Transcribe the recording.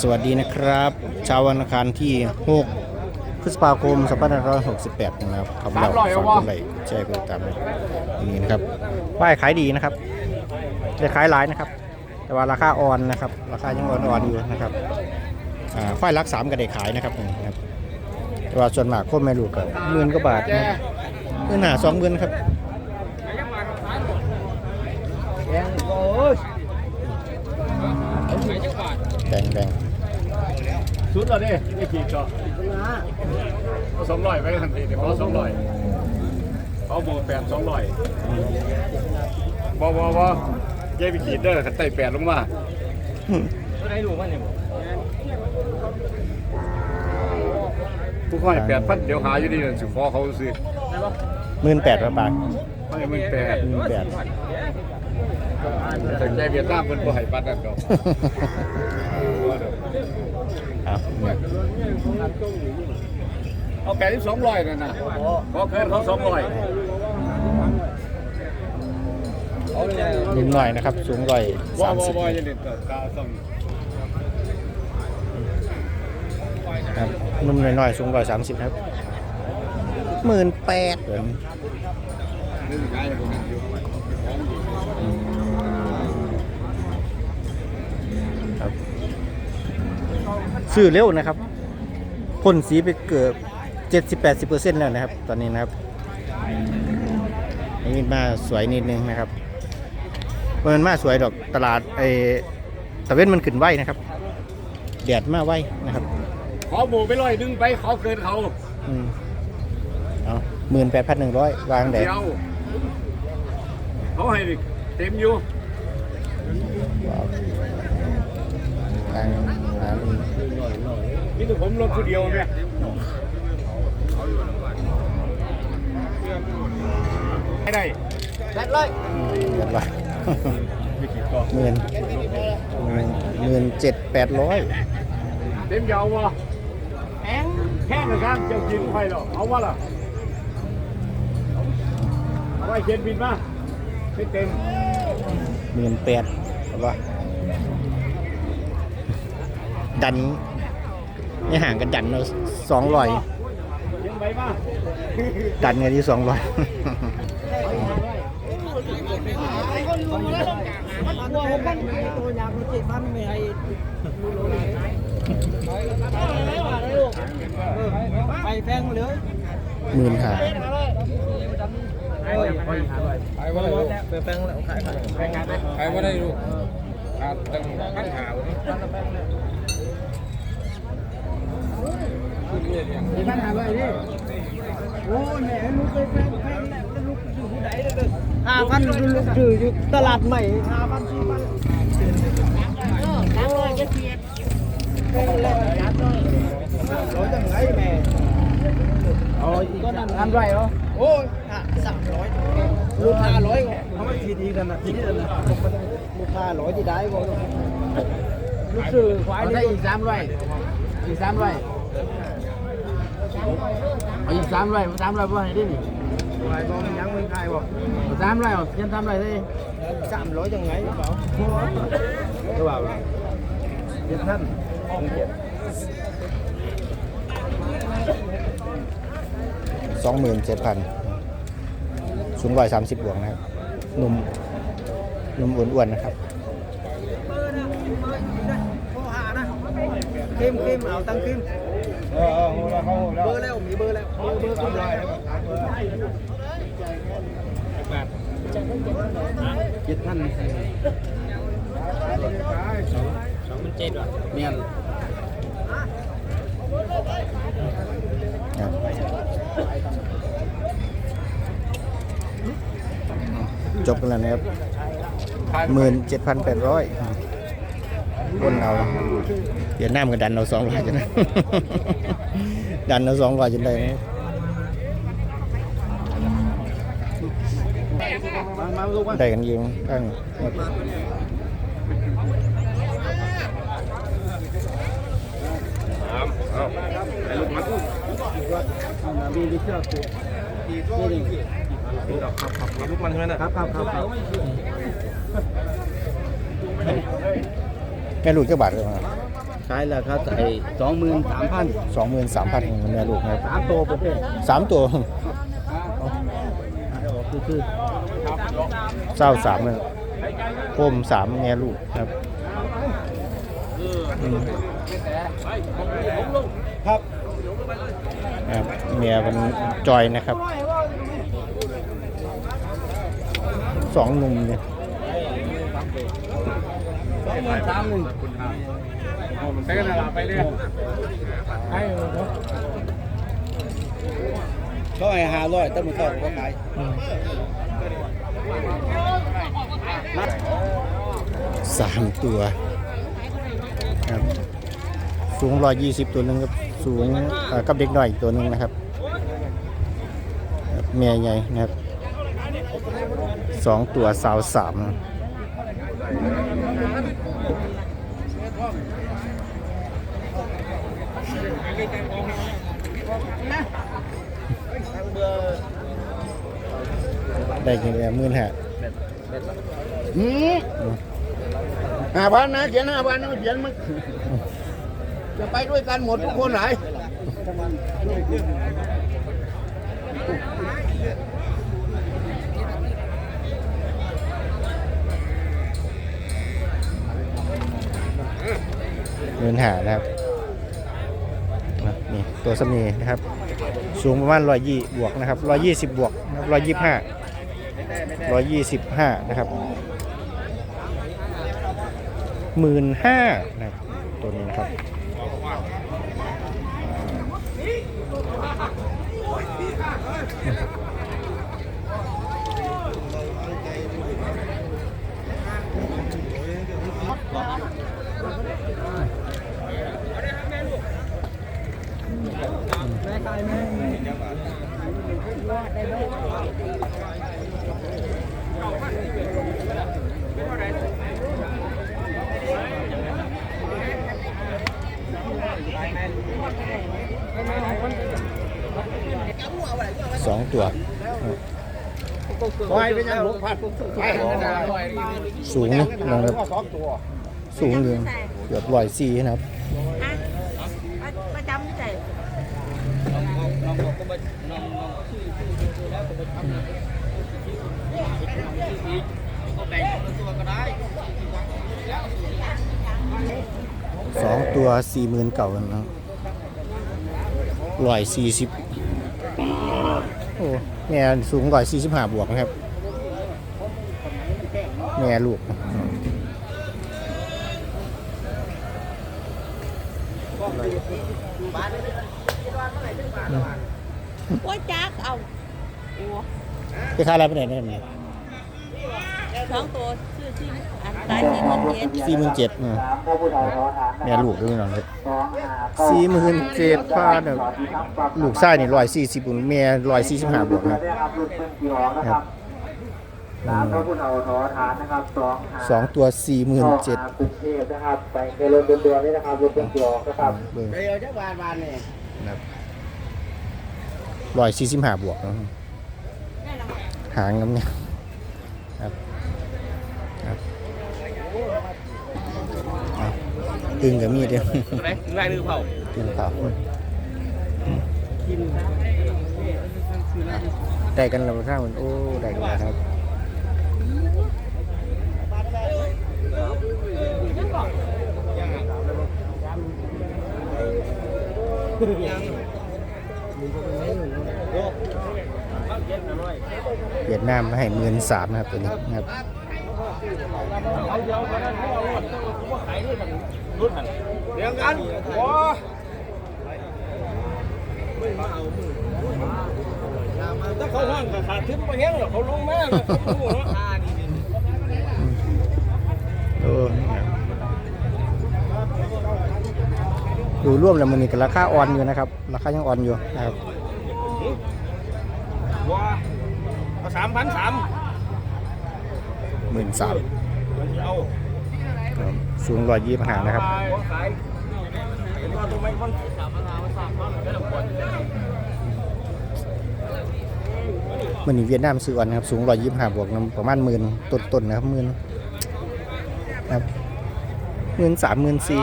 สวัสดีนะครับเช้าวันอังคารที่ 6 พฤษภาคม2568 นะครับขอบคุณเราฝากกดไลแชร์กดติดตามเลยนี่นะครับป้ายขายดีนะครับจะขายหลายนะครับ แต่ว่าราคาอ่อนนะครับ ราคายังอ่อนๆอนอยู่นะครับอ่าฝ้ายรักสามก็ได้ขายนะครับนี่นะครับแต่ว่าส่วนมากโคตรไม่รู้กับหมื่นกว่าบาทนะครับเงินหาสองหมื่นครับ บ่งแบ่งสุดแล้วดิไม่ขีดก็เอาสองร้อยไปทันทีเดี๋ยวเขาสองร้อยเขาโบแปดสองร้อยบอบอบอเย้ไปขีดเด้อขันไต่แปดลงมาผู้ค่อยแปดพันเดี๋ยวหาอยู่ดีนั่นสิขอเขาซื้อหมื่นแปดบาทให้มันแปดหมื่นแปด แต่ใจเวียดนามมันบ่ให้ปันนั่นดอกครับเนี่ยเอาแปดที่สองร้อยนั่นน่ะขอเกินเขาสองร้อยนิดหน่อยนะครับ สูงร้อยบ่สามบ่สิบบ่จะเล่นต่อกาส่งครับนุ่มหน่อยๆสูงร้อยสามสิบครับหมื่นแปดนี่ขายให้ผมอยู่ ครับ ซื้อเร็วนะครับพ่นสีไปเกือบเจ็ดสิบแปดสิบเปอร์เซ็นต์แล้วนะครับ ตอนนี้นะครับอันนี้มาสวยนิดนึงนะครับมันมาสวยดอกตลาดไอ้ตะเว้นมันขึ้นไวนะครับแดดมาไวนะครับ ขอหมูไปร้อยหนึงไปขอเกินเขาอืมเอาหมื่นแปดพันหนึ่งร้อยวางแดดเดียวเขาให้เต็มอยู่ ทางร้านนี่แต่ผมลงผู้เดียวเนี่ยไม่ได้เรียบร้อยไม่คิดก็หมื่นหมื่นเจ็ดแปดร้อยเต็มยาววะแพงแพงนะครับเจ้ากินไฟหรอเอาวะล่ะเอาไว้เขียนบินมาไม่เต็มหมื่นแปดเห็นปะ ดันนี่ห่างกันดันเราสองร้อยเขียนใบมาดันกันที่สองร้อยไปแพงเลยหมื่นห้าไปว่าได้ลูกไปแพงแล้วขายไปงานไปว่าได้ลูกขาดตั้งขั้นหาวนี่ ปัญหาอะไรดิโอ้แหน่ลูกไปแพงแพงแล้วลูกอยู่ที่ไหนเลยห้าพันลูกถืออยู่ตลาดใหม่ห้าพันสี่พันร้อยจังไงแม่อ๋อก็นั่นอันไรเหรอโอ้ยสามร้อยลูกห้าร้อยเขาไม่ทีดีกันนะทีนี้นะลูกห้าร้อยที่ได้ก็ลูกซื้อควายได้อีกสามร้อยอีกสามร้อย เอาอีกสามร้อยสามร้อยว่าให้ได้นี่ควายบอกยังมึงใครบอกสามร้อยยังสามร้อยได้สามร้อยยังไงเปล่าก็ว่าเจ็ดท่านสองหมื่นเจ็ดพันสูงร้อยสามสิบบวกนะครับหนุ่มหนุ่มอ้วนๆนะครับเข้มเข้มเอาตั้งเข้ม เออเออเบอร์แล้วมีเบอร์แล้วเบอร์เบอร์ขึ้นได้เจ็ดพันสองพันเจ็ดว่ะเมียนครับจบกันแล้วนะครับหมื่นเจ็ดพันแปดร้อย คนเราเวียดนามก็ดันเราสองร้อยจนดันเราสองร้อยจนได้นะได้กันยิงตั้งครับครับครับลูกมันใช่ไหมนะครับครับครับครับ ม่ลูกเจ้าบาทเลยมาขายแล้วครับไอ้สองหมื่นสามพันสองหมื่นสามพันแม่ลูกนะครับสามตัวประเภทสามตัวคือคือเศร้าสามเลยโคมสามแม่ลูกครับอืมครับครับเมียเป็นจอยนะครับสองหนุ่มเนี่ย สองหมื่นสามหนึ่งใช้กันอะไรไปเนี่อยให้เขาให้ห้าร้อยแต่มึงเข้าก็ขายสามตัวครับสูงร้อยยี่สิบตัวหนึ่งครับสูงกับเด็กหน้อยอีกตัวหนึ่งนะครับครับเมียใหญ่นะครับสองตัวสาวสาม ได้กี่เดือนมื่นห้าอืมห้าพันนะเขียนห้าพันนะเขียนมันจะไปด้วยกันหมดทุกคนไหน เงินหานะครับนี่ตัวสมีนะครับ สูงประมาณร้อยยี่บวกนะครับร้อยยี่สิบบวกร้อยยี่ห้าร้อยยี่สิบห้านะครับหมื่นห้านะครับตัวนี้นะครับ ตัวไปเป็นยังหกพันไปสูงนะครับสองตัวสูงเลยเกือบร้อยสี่นะครับอะประจำใส่สองตัวสี่หมื่นเก่ากันนะครับร้อยสี่สิบ โอ้แม่สูงร้อยสี่สิบห้าบวกนะครับ แม่ลูกโอ้ยจักเอาโอ้ไปค่าอะไรไปไหนเนี่ยสองตัวชื่อที่อัน ตายที่มันเย็นสี่หมื่นเจ็ดแม่ลูกด้วยน้องครับสี่หมื่นเจ็ดพันเนี่ยลูกไส้นี่ร้อยสี่สิบแม่ร้อยสี่สิบห้าบวกนะครับครับสามพระพุทธเอาทอฐานนะครับสองตัวสี่หมื่นเจ็ดกรุงเทพนะครับไปในรถบนตัวนี้นะครับรถบนตัวนะครับเบิ่งเดี๋ยวจะบานบานเนี่ยนะร้อยสี่สิบห้าบวกหางน้ำเนี่ยครับครับเอา ตึงกับมีดเดียวไหนง่ายหรือเปล่าตึงเปล่าได้กันแล้วท่ามันโอ้ได้กันแล้วครับเวียดนามให้หมื่นสามนะครับตัวนี้นะครับ เดี๋ยวกันว้าถ้าเขาห้างก็ขาดทึบไปเงี้ยหรอกเขาลงแม่เขาลงเนาะดูร่วมแล้วมันนี่ก็ราคาอ่อนอยู่นะครับ ราคายังอ่อนอยู่นะครับว้าสามพันสาม หมื่นสามสูงร้อยยี่สิบห้านะครับมันนี่เวียดนามซื้ออ่อนนะครับ สูงร้อยยี่สิบห้าบวกประมาณหมื่นต้นๆนะครับหมื่นครับหมื่นสามหมื่นสี่